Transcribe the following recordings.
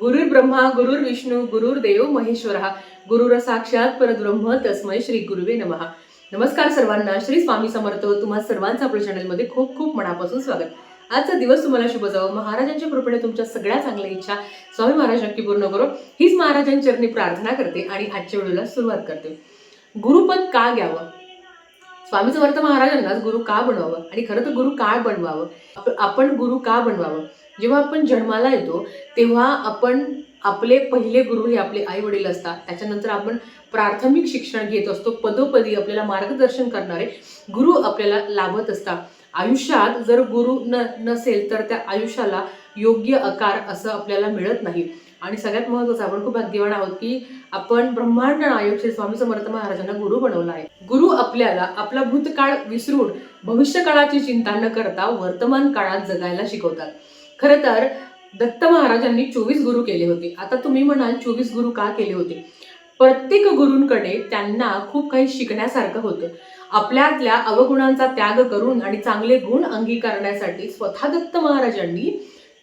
गुरुर् ब्रह्मा गुरुर विष्णू गुरुर् देव महेश्वरा. गुरुर साक्षात परब्रह्म तस्मै श्री गुरुवे नमः. नमस्कार सर्वांना श्री स्वामी समर्थ. तुम्हा सर्वांचं आपल्या चॅनलमध्ये खूप खूप मनापासून स्वागत. आजचा दिवस तुम्हाला शुभ जावं. महाराजांच्या कृपेने तुमच्या सगळ्या चांगल्या इच्छा स्वामी महाराज नक्की पूर्ण करो. हीच महाराजांच्या प्रार्थना करते आणि आजच्या व्हिडिओला सुरुवात करते. गुरुपद का घ्यावं? स्वामी समर्थ महाराजांनाच गुरु का बनवावं? आणि खरं तर गुरु का बनवावं? आपण गुरु का बनवावं? जेव्हा आपण जन्माला येतो तेव्हा आपण आपले पहिले गुरु हे आपले आई वडील असतात. त्याच्यानंतर आपण प्राथमिक शिक्षण घेत असतो. पदोपदी आपल्याला मार्गदर्शन करणारे गुरु आपल्याला लाभत असतात. आयुष्यात जर गुरु न नसेल तर त्या आयुष्याला योग्य आकार असं आपल्याला मिळत नाही. आणि सगळ्यात महत्वाचं आपण खूप भाग्यवान आहोत की आपण ब्रह्मांड नायक श्री स्वामी समर्थ महाराजांना गुरु बनवला आहे. गुरु आपल्याला आपला भूतकाळ विसरून भविष्य काळाची चिंता न करता वर्तमान काळात जगायला शिकवतात. खरं तर दत्त महाराजांनी चोवीस गुरु केले होते. आता तुम्ही म्हणाल चोवीस गुरु का केले होते? प्रत्येक गुरूंकडे त्यांना खूप काही शिकण्यासारखं होतं. आपल्यातल्या अवगुणांचा त्याग करून आणि चांगले गुण अंगीकारण्यासाठी स्वतः दत्त महाराजांनी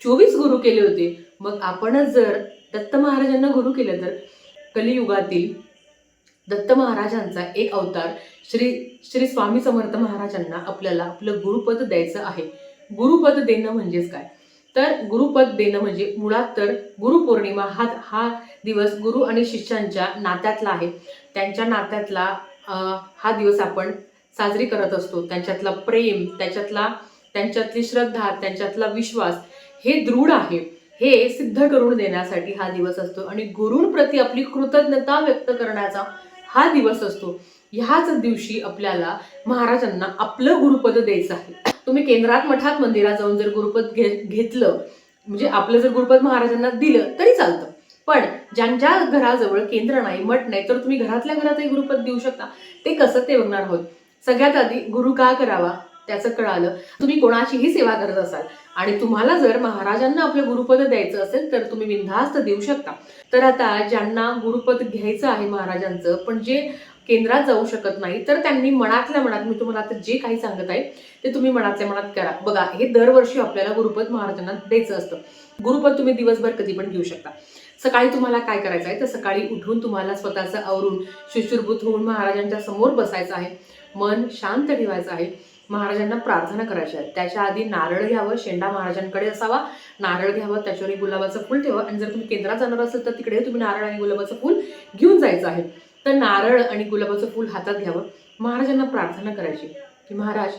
चोवीस गुरु केले होते. मग आपणच जर दत्त महाराजांना गुरु केलं तर? कलियुगातील दत्त महाराजांचा एक अवतार श्री श्री स्वामी समर्थ महाराजांना आपल्याला आपलं गुरुपद द्यायचं आहे. गुरुपद देणं म्हणजेच काय? तर गुरुपद देणं म्हणजे मुळात तर गुरुपौर्णिमा हा हा दिवस गुरु आणि शिष्यांच्या नात्यातला आहे. त्यांच्या नात्यातला हा दिवस आपण साजरी करत असतो. त्यांच्यातला प्रेम त्याच्यातला त्यांच्यातली श्रद्धा त्यांच्यातला विश्वास हे दृढ आहे. हे सिद्ध करून देण्यासाठी हा दिवस असतो. आणि गुरूंप्रती आपली कृतज्ञता व्यक्त करण्याचा हा दिवस असतो. ह्याच दिवशी आपल्याला महाराजांना आपलं गुरुपद द्यायचं आहे. तुम्ही केंद्रात मठात मंदिरात जाऊन जर गुरुपद घे घेतलं म्हणजे आपलं जर गुरुपद महाराजांना दिलं तरी चालतं. पण ज्यांच्या घराजवळ केंद्र नाही मठ नाही तर तुम्ही घरातल्या घरातही गुरुपद देऊ शकता. ते कसं ते बघणार आहोत. सगळ्यात आधी गुरु का करावा? त्याचं कळालं. तुम्ही कोणाचीही सेवा करत असाल आणि तुम्हाला जर महाराजांना आपलं गुरुपद द्यायचं असेल तर तुम्ही विंधास्त देऊ शकता. तर आता ज्यांना गुरुपद घ्यायचं आहे महाराजांचं पण जे केंद्रात जाऊ शकत नाही तर त्यांनी मनातल्या मनात मी तुम्हाला आता जे काही सांगत आहे ते तुम्ही मनातल्या मनात करा. बघा हे दरवर्षी आपल्याला गुरुपद महाराजांना द्यायचं असतं. गुरुपद तुम्ही दिवसभर कधी पण घेऊ शकता. सकाळी तुम्हाला काय करायचं आहे तर सकाळी उठून तुम्हाला स्वतःचं आवरून शुश्रुभूत होऊन महाराजांच्या समोर बसायचं आहे. मन शांत ठेवायचं आहे. महाराजांना प्रार्थना करायच्या आहेत त्याच्या आधी नारळ घ्यावं शेंडा महाराजांकडे असावा. नारळ घ्यावं त्याच्यावरही गुलाबाचं फुल ठेवा. आणि जर तुम्ही केंद्रात जाणार असेल तर तिकडे तुम्ही नारळ आणि गुलाबाचं फुल घेऊन जायचं आहे. तर नारळ आणि गुलाबाचं फुल हातात घ्यावं. महाराजांना प्रार्थना करायची की महाराज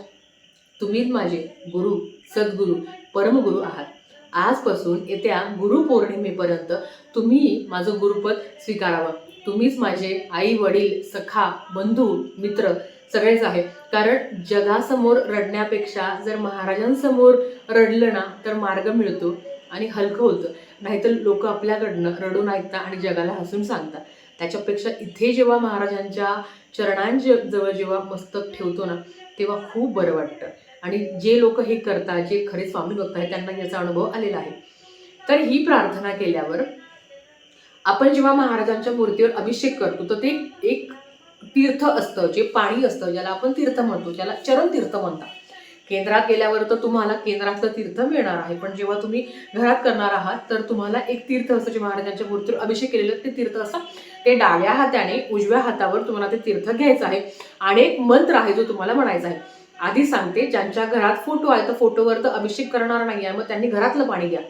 तुम्हीच माझे गुरु सद्गुरू परमगुरू आहात. आजपासून येत्या गुरुपौर्णिमेपर्यंत तुम्ही माझं गुरुपद स्वीकारावं. तुम्हीच माझे आई वडील सखा बंधू मित्र सगळेच आहे. कारण जगासमोर रडण्यापेक्षा जर महाराजांसमोर रडलं ना तर मार्ग मिळतो आणि हलकं होतं. नाहीतर लोक आपल्याकडनं रडून ऐकतात आणि जगाला हसून सांगतात. त्याच्यापेक्षा इथे जेव्हा महाराजांच्या चरणांच्या जवळ जेव्हा मस्तक ठेवतो ना तेव्हा खूप बरं वाटतं. आणि जे लोक हे करतात जे खरे स्वामी भक्त आहेत त्यांना याचा अनुभव आलेला आहे. तर ही प्रार्थना केल्यावर आपण जेव्हा महाराजांच्या मूर्तीवर अभिषेक करतो तर ते एक तीर्थ असतं जे पाणी असतं ज्याला आपण तीर्थ म्हणतो ज्याला चरण तीर्थ म्हणतात. केंद्रात गेल्यावर तर तुम्हाला केंद्रातलं तीर्थ मिळणार आहे पण जेव्हा तुम्ही घरात करणार आहात तर तुम्हाला एक तीर्थ असतं जे महाराजांच्या मूर्तीवर अभिषेक केलेलं ते तीर्थ असतं. ते डाव्या हाताने उजव्या हातावर तुम्हाला ते तीर्थ घ्यायचं आहे. आणि एक मंत्र आहे जो तुम्हाला म्हणायचा आहे. आधी सांगते ज्यांच्या घरात फोटो आहे तर फोटोवर तर अभिषेक करणार नाही आहे मग त्यांनी घरातलं पाणी घ्या.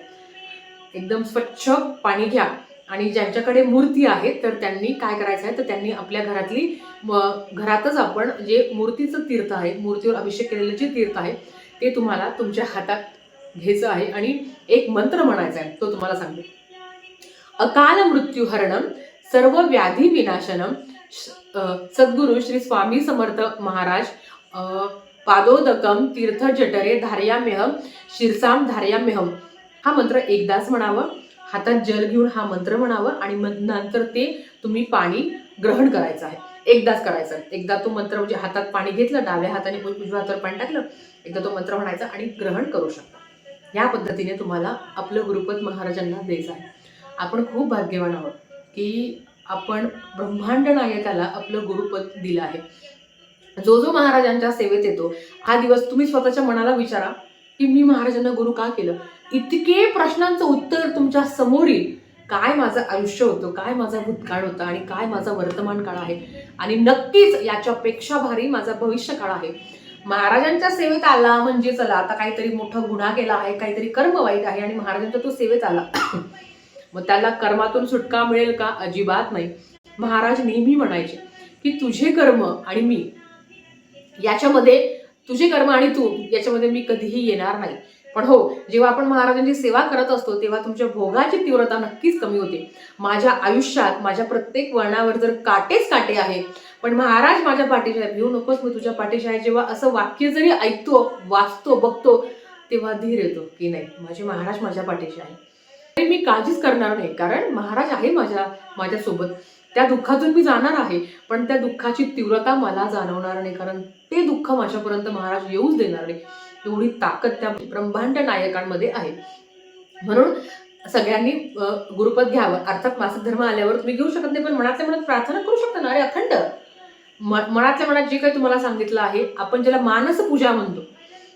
एकदम स्वच्छ पाणी घ्या. आणि ज्यांच्याकडे मूर्ती आहेत तर त्यांनी काय करायचं आहे तर त्यांनी आपल्या घरातली घरातच आपण जे मूर्तीचं तीर्थ आहे मूर्तीवर अभिषेक केलेलं जे तीर्थ आहे ते तुम्हाला तुमच्या हातात घ्यायचं आहे. आणि एक मंत्र म्हणायचा आहे तो तुम्हाला सांगते. अकाल मृत्यूहरणम सर्व व्याधी विनाशनम सद्गुरु श्री स्वामी समर्थ महाराज पादोदकम तीर्थ जटरे धार्याम्यहम शिरसाम धार्याम्यहम हा मंत्र एकदाच म्हणावं. हातात जल घेऊन हा मंत्र म्हणावं आणि मग नंतर ते तुम्ही पाणी ग्रहण करायचं आहे. एकदाच करायचं आहे. एकदा तो मंत्र म्हणजे हातात पाणी घेतलं डाव्या हाताने उजव्या हातावर पाणी टाकलं एकदा तो मंत्र म्हणायचा आणि ग्रहण करू शकता. या पद्धतीने तुम्हाला आपलं गुरुपद महाराजांना द्यायचं आहे. आपण खूप भाग्यवान आहोत की आपण ब्रह्मांड नायकाला आपलं गुरुपद दिलं आहे. जो जो महाराजांच्या सेवेत येतो हा दिवस तुम्ही स्वतःच्या मनाला विचारा. की मी महाराजांना गुरु का केलं? इतके प्रश्नांचं उत्तर तुमच्यासमोर येईल. काय माझं आयुष्य होतं? काय माझा भूतकाळ होता? आणि काय माझा वर्तमान काळ आहे? आणि नक्कीच याच्यापेक्षा भारी माझा भविष्य काळ आहे. महाराजांच्या सेवेत आला म्हणजे चला आता काहीतरी मोठा गुन्हा केला आहे काहीतरी कर्म वाईट आहे आणि महाराजांच्या तो सेवेत आला. मग त्याला कर्मातून सुटका मिळेल का? अजिबात नाही. महाराज नेहमी म्हणायचे की तुझे कर्म आणि मी याच्यामध्ये तुझे कर्म आणि तू याच्यामध्ये मी कधीही येणार नाही. पण हो जेव्हा आपण महाराजांची सेवा करत असतो तेव्हा तुमच्या भोगाची तीव्रता नक्कीच कमी होते. माझ्या आयुष्यात माझ्या प्रत्येक वळणावर जर काटेच काटे आहे पण महाराज माझ्या पाठीशी आहे भिऊ नकोस मी तुझ्या पाठीशी आहे. जेव्हा असं वाक्य जरी ऐकतो वाचतो बघतो तेव्हा धीर येतो की नाही माझे महाराज माझ्या पाठीशी आहे मी काळजीच करणार नाही कारण महाराज आहे माझ्या माझ्यासोबत. त्या दुःखातून मी जाणार आहे पण त्या दुःखाची तीव्रता मला जाणवणार नाही कारण ते दुःख माझ्यापर्यंत महाराज येऊच देणार नाही. एवढी ताकद त्या ब्रह्मांड नायकांमध्ये आहे. म्हणून सगळ्यांनी गुरुपद घ्यावं. अर्थात मासिक धर्म आल्यावर तुम्ही घेऊ शकत नाही पण मनातल्या मनात प्रार्थना करू शकता ना? अरे अखंड. म- मनातल्या मनात जे काही तुम्हाला सांगितलं आहे आपण ज्याला मानस पूजा म्हणतो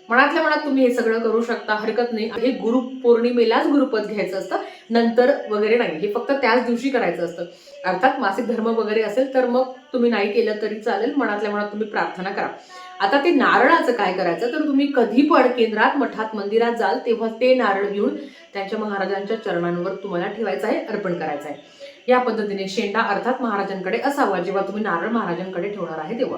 मनातल्या मनात तुम्ही हे सगळं करू शकता हरकत नाही. हे गुरु पौर्णिमेलाच गुरुपद घ्यायचं असतं नंतर वगैरे नाही. हे फक्त त्याच दिवशी करायचं असतं. अर्थात मासिक धर्म वगैरे असेल तर मग तुम्ही नाही केलं तरी चालेल मनातल्या मनात तुम्ही प्रार्थना करा. आता ते नारळाचं काय करायचं? तर तुम्ही कधी पण केंद्रात मठात मंदिरात जाल तेव्हा ते नारळ घेऊन त्यांच्या महाराजांच्या चरणांवर तुम्हाला ठेवायचं आहे अर्पण करायचं आहे. या पद्धतीने शेंडा अर्थात महाराजांकडे असावा जेव्हा तुम्ही नारळ महाराजांकडे ठेवणार आहे तेव्हा.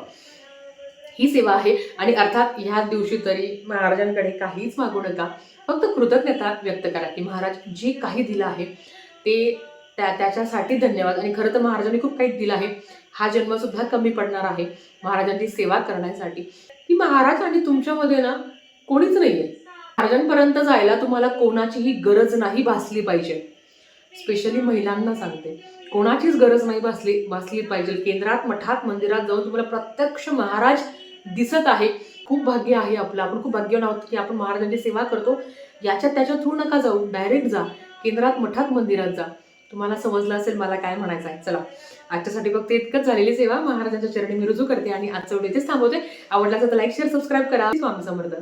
ही सेवा आहे. आणि अर्थात ह्या दिवशी तरी महाराजांकडे काहीच मागू नका. फक्त कृतज्ञता व्यक्त करा की महाराज जे काही दिलं आहे ते त्या त्याच्यासाठी धन्यवाद. आणि खरं तर महाराजांनी खूप काही दिलं आहे. हा जन्मसुद्धा कमी पडणार आहे महाराजांची सेवा करण्यासाठी. की महाराज आणि तुमच्यामध्ये ना कोणीच नाही आहे महाराजांपर्यंत जायला तुम्हाला कोणाचीही गरज नाही भासली पाहिजे. स्पेशली महिलांना सांगते. कोणाचीच गरज नाही भासली भासली पाहिजे. केंद्रात मठात मंदिरात जाऊन तुम्हाला प्रत्यक्ष महाराज दिसत आहे. खूप भाग्य आहे आपलं. आपण खूप भाग्यवान आहोत की आपण महाराजांची सेवा करतो. याच्यात त्याच्या थ्रू नका जाऊ. डायरेक्ट जा. केंद्रात मठात मंदिरात जा. तुम्हाला समजलं असेल मला काय म्हणायचं आहे. चला. आजच्यासाठी फक्त इतकंच झालेली सेवा. महाराजांच्या चरणी मी रुजू करते आणि आजचं व्हिडिओ इथेच थांबवते. आवडला तर लाईक शेअर सबस्क्राईब करा. स्वामी समर्थ.